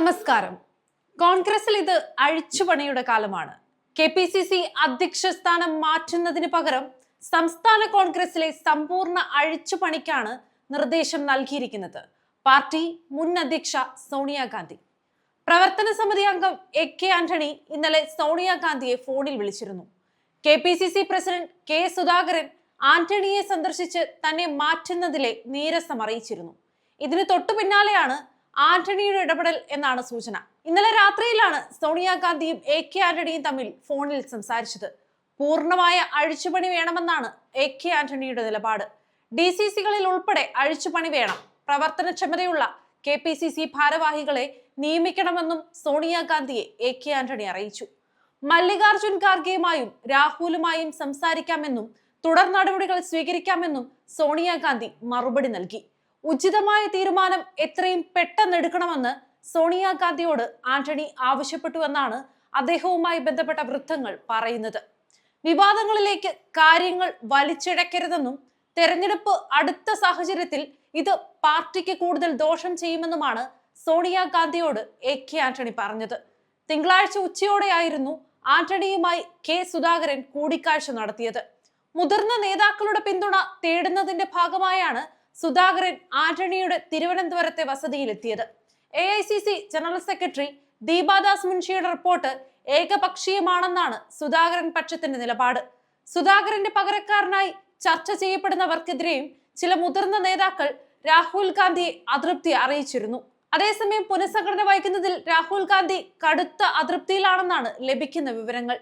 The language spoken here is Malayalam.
നമസ്കാരം. കോൺഗ്രസിൽ ഇത് അഴിച്ചുപണിയുടെ കാലമാണ്. കെ പി സി സി അധ്യക്ഷ സ്ഥാനം മാറ്റുന്നതിന് പകരം സംസ്ഥാന കോൺഗ്രസിലെ സമ്പൂർണ അഴിച്ചുപണിക്കാണ് നിർദ്ദേശം നൽകിയിരിക്കുന്നത്. പാർട്ടി മുൻ അധ്യക്ഷ സോണിയാഗാന്ധി. പ്രവർത്തന സമിതി അംഗം എ കെ ആന്റണി ഇന്നലെ സോണിയാഗാന്ധിയെ ഫോണിൽ വിളിച്ചിരുന്നു. K P C C president K Sudhakaran ആന്റണിയെ സന്ദർശിച്ച് തന്നെ മാറ്റുന്നതിലെ നീരസം അറിയിച്ചിരുന്നു. ഇതിന് തൊട്ടു പിന്നാലെയാണ് ആന്റണിയുടെ ഇടപെടൽ എന്നാണ് സൂചന. ഇന്നലെ രാത്രിയിലാണ് സോണിയാഗാന്ധിയും എ കെ ആന്റണിയും തമ്മിൽ ഫോണിൽ സംസാരിച്ചത്. പൂർണമായ അഴിച്ചുപണി വേണമെന്നാണ് എ കെ ആന്റണിയുടെ നിലപാട്. ഡി സി സികളിൽ ഉൾപ്പെടെ അഴിച്ചുപണി വേണം. പ്രവർത്തനക്ഷമതയുള്ള കെ പി സി സി ഭാരവാഹികളെ നിയമിക്കണമെന്നും സോണിയാഗാന്ധിയെ എ കെ ആന്റണി അറിയിച്ചു. മല്ലികാർജുൻ ഖാർഗെയുമായും രാഹുലുമായും സംസാരിക്കാമെന്നും തുടർ നടപടികൾ സ്വീകരിക്കാമെന്നും സോണിയാഗാന്ധി മറുപടി നൽകി. ഉചിതമായ തീരുമാനം എത്രയും പെട്ടെന്ന് എടുക്കണമെന്ന് സോണിയാഗാന്ധിയോട് ആന്റണി ആവശ്യപ്പെട്ടുവെന്നാണ് അദ്ദേഹവുമായി ബന്ധപ്പെട്ട വൃത്തങ്ങൾ പറയുന്നത്. വിവാദങ്ങളിലേക്ക് കാര്യങ്ങൾ വലിച്ചിഴക്കരുതെന്നും തെരഞ്ഞെടുപ്പ് അടുത്ത സാഹചര്യത്തിൽ ഇത് പാർട്ടിക്ക് കൂടുതൽ ദോഷം ചെയ്യുമെന്നുമാണ് സോണിയാഗാന്ധിയോട് എ കെ ആന്റണി പറഞ്ഞത്. തിങ്കളാഴ്ച ഉച്ചയോടെയായിരുന്നു ആന്റണിയുമായി കെ സുധാകരൻ കൂടിക്കാഴ്ച നടത്തിയത്. മുതിർന്ന നേതാക്കളുടെ പിന്തുണ തേടുന്നതിന്റെ ഭാഗമായാണ് സുധാകരൻ ആന്റണിയുടെ തിരുവനന്തപുരത്തെ വസതിയിലെത്തിയത്. A I C C general secretary Deepa Das മുൻഷിയുടെ report ഏകപക്ഷീയമാണെന്നാണ് സുധാകരൻ പക്ഷത്തിന്റെ നിലപാട്. സുധാകരന്റെ പകരക്കാരനായി ചർച്ച ചെയ്യപ്പെടുന്നവർക്കെതിരെയും ചില മുതിർന്ന നേതാക്കൾ രാഹുൽ ഗാന്ധി അതൃപ്തി അറിയിച്ചിരുന്നു. അതേസമയം പുനഃസംഘടന വഹിക്കുന്നതിൽ രാഹുൽ ഗാന്ധി കടുത്ത അതൃപ്തിയിലാണെന്നാണ് ലഭിക്കുന്ന വിവരങ്ങൾ.